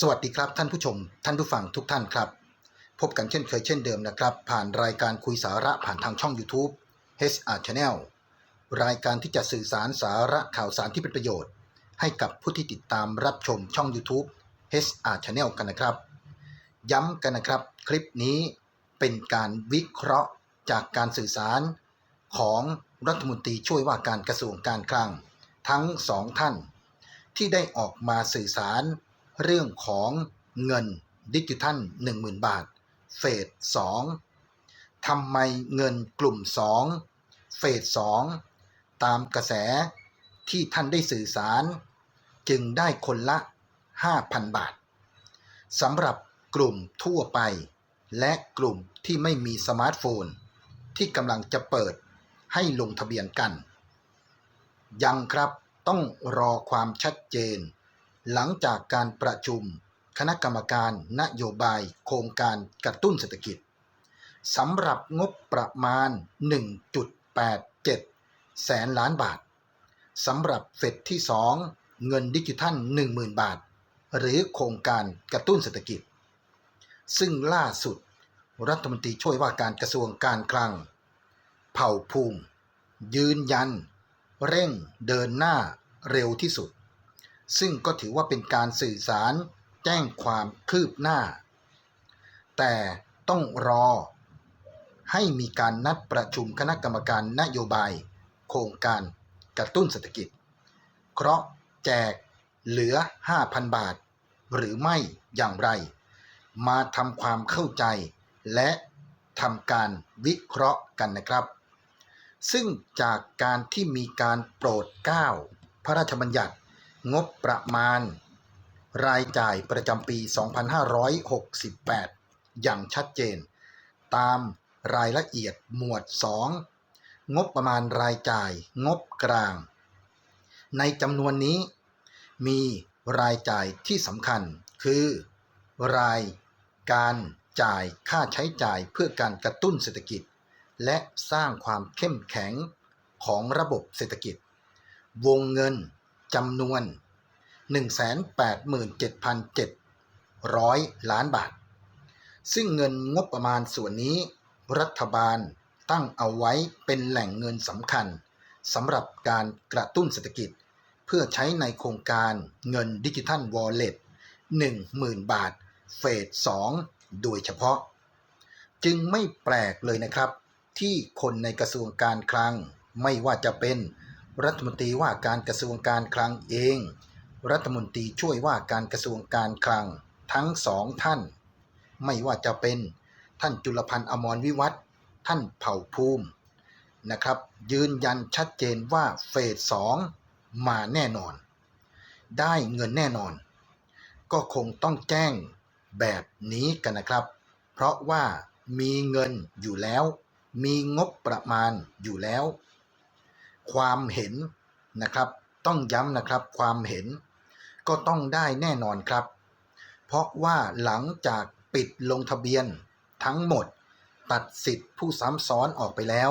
สวัสดีครับท่านผู้ชม ท่านผู้ฟังทุกท่านครับ พบกันเช่นเคยเช่นเดิมนะครับ ผ่านรายการคุยสาระผ่านทางช่อง YouTube HR Channel รายการที่จะสื่อสารสาระข่าวสารที่เป็นประโยชน์ ให้กับผู้ที่ติดตามรับชมช่อง YouTube HR Channel กันนะครับ ย้ำกันนะครับ คลิปนี้เป็นการวิเคราะห์จากการสื่อสารของรัฐมนตรีช่วยว่าการกระทรวงการคลัง ทั้งสองท่าน ที่ได้ออกมาสื่อสาร เรื่องของเงินดิจิทัล 10,000 บาท เฟส2ทำไมเงินกลุ่ม 2 เฟส2ตามกระแสที่ท่านได้สื่อสาร จึงได้คนละ 5,000 บาทสำหรับกลุ่มทั่วไป และกลุ่มที่ไม่มีสมาร์ทโฟน ที่กำลังจะเปิดให้ลงทะเบียนกัน ยังครับต้องรอความชัดเจน หลังจากการประชุม คณะกรรมการนโยบาย โครงการกระตุ้นเศรษฐกิจสำหรับงบประมาณ 1.87 แสนล้านบาทสำหรับเฟสที่ 2 เงินดิจิทัล 10,000 บาท หรือโครงการกระตุ้นเศรษฐกิจ ซึ่งล่าสุด รัฐมนตรีช่วยว่าการกระทรวงการคลัง เผ่าภูมิ ยืนยัน เร่งเดินหน้าเร็วที่สุด ซึ่งก็ถือว่าเป็นการสื่อสารแจ้งความคืบหน้า แต่ต้องรอให้มีการนัดประชุมคณะกรรมการนโยบาย โครงการกระตุ้นเศรษฐกิจเพราะแจกเหลือ 5,000 บาท หรือไม่อย่างไร มาทำความเข้าใจ และทำการวิเคราะห์กันนะครับ ซึ่งจากการที่มีการโปรดเกล้าพระราชบัญญัติ งบประมาณ รายจ่ายประจำปี 2568 อย่างชัดเจน ตามรายละเอียดหมวด 2 งบประมาณรายจ่ายงบกลาง ในจำนวนนี้ มีรายจ่ายที่สำคัญ คือ รายการจ่ายค่าใช้จ่ายเพื่อการกระตุ้นเศรษฐกิจ และสร้างความเข้มแข็งของระบบเศรษฐกิจ วงเงิน จำนวน 187,700 ล้านบาท ซึ่งเงินงบประมาณส่วนนี้ รัฐบาลตั้งเอาไว้เป็นแหล่งเงินสำคัญสำหรับการกระตุ้นเศรษฐกิจ เพื่อใช้ในโครงการเงินดิจิทัลวอลเล็ต10,000 บาท เฟส 2 โดยเฉพาะ จึงไม่แปลกเลยนะครับ ที่คนในกระทรวงการคลังไม่ว่าจะเป็น รัฐมนตรีว่าการกระทรวงการคลังเอง รัฐมนตรีช่วยว่าการกระทรวงการคลังทั้งสองท่าน ไม่ว่าจะเป็นท่านจุลพันธ์อมรวิวัฒท่านเผ่าภูมินะครับ ยืนยันชัดเจนว่าเฟสสองมาแน่นอน ได้เงินแน่นอน ก็คงต้องแจ้งแบบนี้กันนะครับ เพราะว่ามีเงินอยู่แล้ว มีงบประมาณอยู่แล้ว ความเห็นนะครับ ต้องย้ำนะครับความเห็น ก็ต้องได้แน่นอนครับ เพราะว่าหลังจากปิดลงทะเบียนทั้งหมดตัดสิทธิ์ผู้ซ้ำซ้อนออกไปแล้ว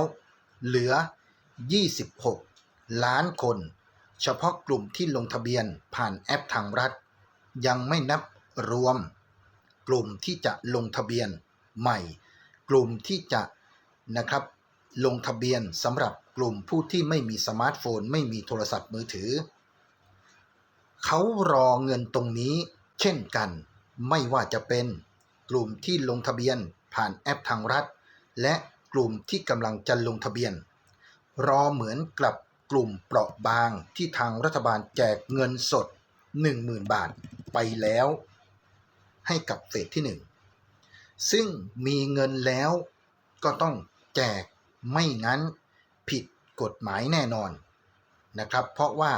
เหลือ 26 ล้านคน เฉพาะกลุ่มที่ลงทะเบียนผ่านแอปทางรัฐ ยังไม่นับรวม กลุ่มที่จะลงทะเบียนใหม่ กลุ่มที่จะนะครับลงทะเบียนสำหรับ กลุ่มผู้ที่ไม่มีสมาร์ทโฟน ไม่มีโทรศัพท์มือถือ เขารอเงินตรงนี้เช่นกัน ไม่ว่าจะเป็นกลุ่มที่ลงทะเบียนผ่านแอปทางรัฐ และกลุ่มที่กำลังจะลงทะเบียน รอเหมือนกับกลุ่มเปราะบางที่ทางรัฐบาลแจกเงินสด 10,000 บาทไปแล้ว ให้กับเฟสที่ 1 ซึ่งมีเงินแล้วก็ต้องแจกไม่งั้นผิด กฎหมายแน่นอนนะครับ เพราะว่า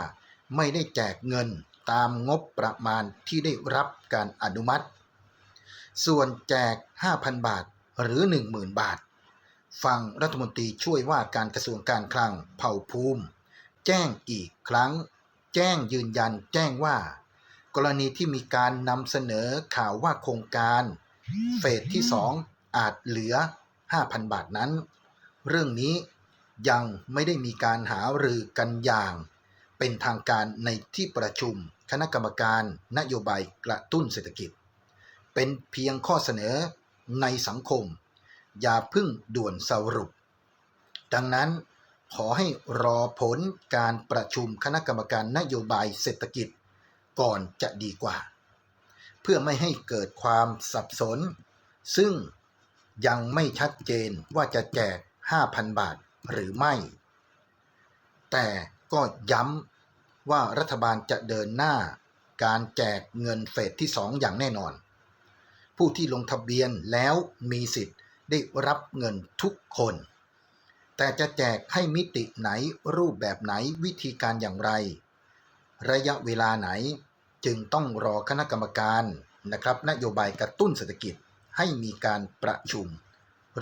ไม่ได้แจกเงินตามงบประมาณที่ได้รับการอนุมัติ ส่วนแจก 5,000 บาทหรือ 10,000 บาท ฟังรัฐมนตรีช่วยว่าการกระทรวงการคลังเผ่าภูมิ แจ้งอีกครั้ง แจ้งยืนยันแจ้งว่า กรณีที่มีการนำเสนอข่าวว่าโครงการ เฟสที่ 2 อาจเหลือ 5,000 บาทนั้น เรื่องนี้ ยังไม่ได้มีการหารือกันอย่าง เป็นทางการในที่ประชุมคณะกรรมการนโยบายกระตุ้นเศรษฐกิจ เป็นเพียงข้อเสนอในสังคม อย่าพึ่งด่วนสรุป ดังนั้นขอให้รอผลการประชุมคณะกรรมการนโยบายเศรษฐกิจก่อนจะดีกว่า เพื่อไม่ให้เกิดความสับสน ซึ่งยังไม่ชัดเจนว่าจะแจก 5,000 บาท หรือไม่ แต่ก็ย้ำว่ารัฐบาลจะเดินหน้าการแจกเงินเฟสที่ 2 อย่างแน่นอน ผู้ที่ลงทะเบียนแล้วมีสิทธิ์ได้รับเงินทุกคน แต่จะแจกให้มิติไหนรูปแบบไหนวิธีการอย่างไร ระยะเวลาไหนจึงต้องรอคณะกรรมการนะครับนโยบายกระตุ้นเศรษฐกิจให้มีการประชุม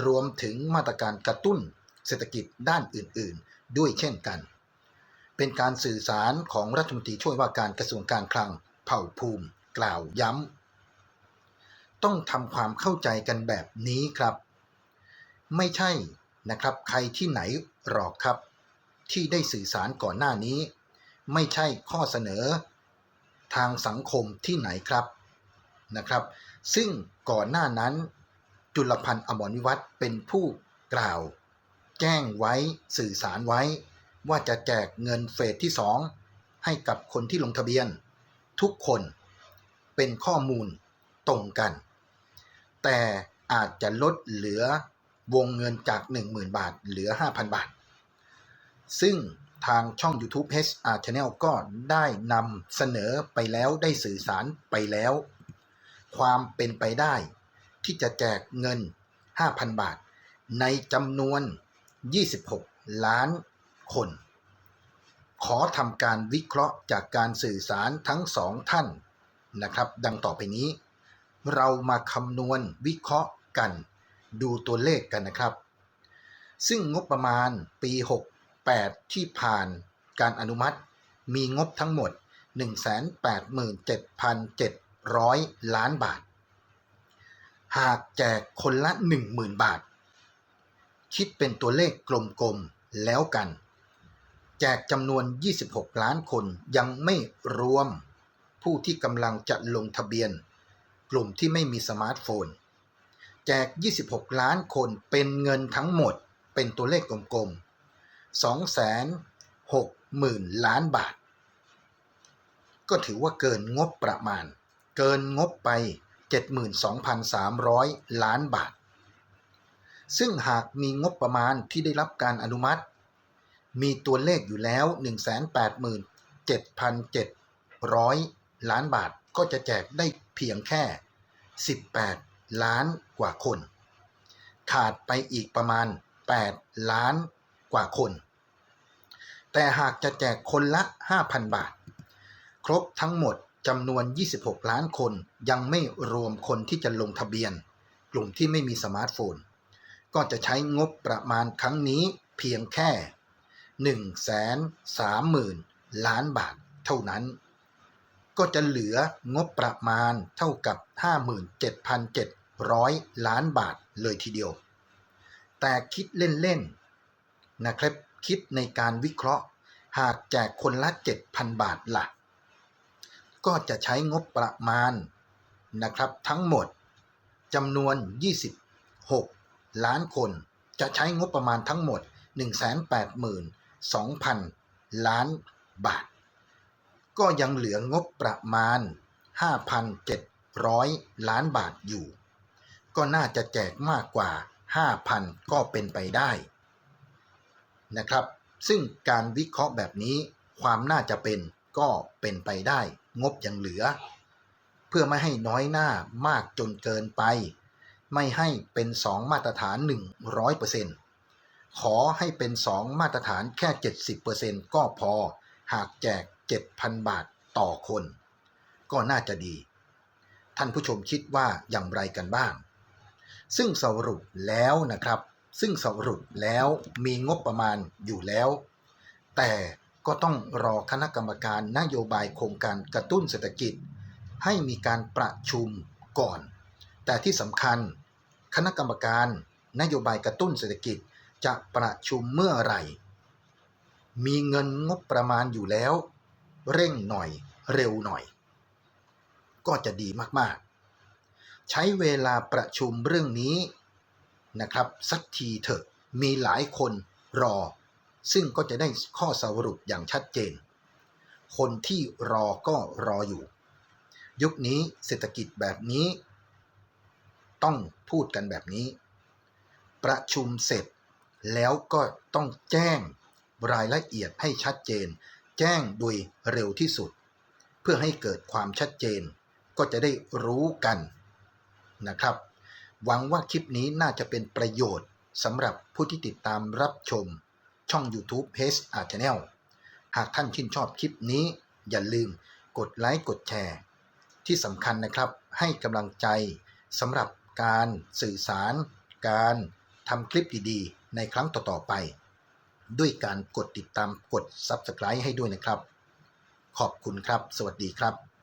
รวมถึงมาตรการกระตุ้น เศรษฐกิจด้านอื่นๆ ด้วยเช่นกัน เป็นการสื่อสารของรัฐมนตรีช่วยว่าการกระทรวงการคลังเผ่าภูมิ กล่าวย้ำต้องทำความเข้าใจกันแบบนี้ครับ ไม่ใช่นะครับใครที่ไหนหรอกครับ ที่ได้สื่อสารก่อนหน้านี้ ไม่ใช่ข้อเสนอ ทางสังคมที่ไหนครับนะครับ ซึ่งก่อนหน้านั้นจุลพันธ์อมรวิวัฒน์เป็นผู้กล่าว แจ้งไว้สื่อสารไว้ ว่าจะแจกเงินเฟสที่ 2 ให้กับคนที่ลงทะเบียน ทุกคนเป็นข้อมูลตรงกัน แต่อาจจะลดเหลือวงเงินจาก 10,000 บาท เหลือ 5,000 บาท ซึ่งทางช่อง YouTube HR Channel ก็ได้นำเสนอไปแล้วได้สื่อสารไปแล้ว ความเป็นไปได้ที่จะแจกเงิน 5,000 บาท ในจำนวน 26 ล้านคน ขอทำการวิเคราะห์จากการสื่อสารทั้งสองท่านนะครับ ดังต่อไปนี้ เรามาคำนวณวิเคราะห์กัน ดูตัวเลขกันนะครับ ซึ่งงบประมาณปี 68 ที่ผ่านการอนุมัติ มีงบทั้งหมด 187,700 ล้านบาท หากแจกคนละ 10,000 บาท คิดเป็นตัวเลขกลมๆแล้วกัน แจกจำนวน 26 ล้านคนยังไม่รวม ผู้ที่กำลังจะลงทะเบียน กลุ่มที่ไม่มีสมาร์ทโฟน แจก 26 ล้านคนเป็นเงินทั้งหมดเป็นตัวเลขกลมๆ260,000 ล้านบาท ก็ถือว่าเกินงบประมาณ เกินงบไป 72,300 ล้านบาท ซึ่งหากมีงบประมาณที่ได้รับการอนุมัติ มีตัวเลขอยู่แล้ว 187,700 ล้านบาทก็จะแจกได้เพียงแค่ 18 ล้านกว่าคน ขาดไปอีกประมาณ 8 ล้านกว่าคน แต่หากจะแจกคนละ 5,000 บาท ครบทั้งหมดจำนวน 26 ล้านคนยังไม่รวมคนที่จะลงทะเบียน กลุ่มที่ไม่มีสมาร์ทโฟน ก็จะใช้งบประมาณครั้งนี้เพียงแค่ 130,000 ล้านบาทเท่านั้น ก็จะเหลืองบประมาณเท่ากับ 57,700 ล้านบาทเลยทีเดียว แต่คิดเล่นๆนะครับคิดในการวิเคราะห์ หากแจกคนละ 7,000 บาทละ่ะ ก็จะใช้งบประมาณนะครับทั้งหมดจำนวน 26 ล้านคน จะใช้งบประมาณทั้งหมด 182,000 ล้านบาท ก็ยังเหลืองบประมาณ 5,700 ล้านบาทอยู่ ก็น่าจะแจกมากกว่า 5,000 ก็เป็นไปได้นะครับ ซึ่งการวิเคราะห์แบบนี้ความน่าจะเป็นก็เป็นไปได้ งบยังเหลือ เพื่อไม่ให้น้อยหน้ามากจนเกินไป ไม่ให้เป็น 2 มาตรฐาน 100%ขอให้เป็น 2 มาตรฐานแค่ 70%ก็พอ หากแจก 7,000 บาทต่อคน ก็น่าจะดี ท่านผู้ชมคิดว่าอย่างไรกันบ้าง ซึ่งสรุปแล้วนะครับ ซึ่งสรุปแล้วมีงบประมาณอยู่แล้ว แต่ก็ต้องรอคณะกรรมการนโยบายโครงการกระตุ้นเศรษฐกิจ ให้มีการประชุมก่อน แต่ที่สำคัญ คณะกรรมการนโยบายกระตุ้นเศรษฐกิจจะประชุมเมื่อไหร่ มีเงินงบประมาณอยู่แล้ว เร่งหน่อยเร็วหน่อย ก็จะดีมากๆ ใช้เวลาประชุมเรื่องนี้นะครับ สักทีเถอะมีหลายคนรอ ซึ่งก็จะได้ข้อสรุปอย่างชัดเจน คนที่รอก็รออยู่ ยุคนี้เศรษฐกิจแบบนี้ ต้องพูดกันแบบนี้ ประชุมเสร็จ แล้วก็ต้องแจ้งรายละเอียดให้ชัดเจน แจ้งโดยเร็วที่สุด เพื่อให้เกิดความชัดเจน ก็จะได้รู้กันนะครับ หวังว่าคลิปนี้น่าจะเป็นประโยชน์สำหรับผู้ที่ติดตามรับชม ช่อง YouTube h a r Channel หากท่านชื่นชอบคลิปนี้ อย่าลืมกดไลค์กดแชร์ ที่สำคัญนะครับให้กำลังใจสำหรับ การสื่อสาร การทำคลิปดีๆ ในครั้งต่อๆไป ด้วยการกดติดตามกด Subscribe ให้ด้วยนะครับ ขอบคุณครับ สวัสดีครับ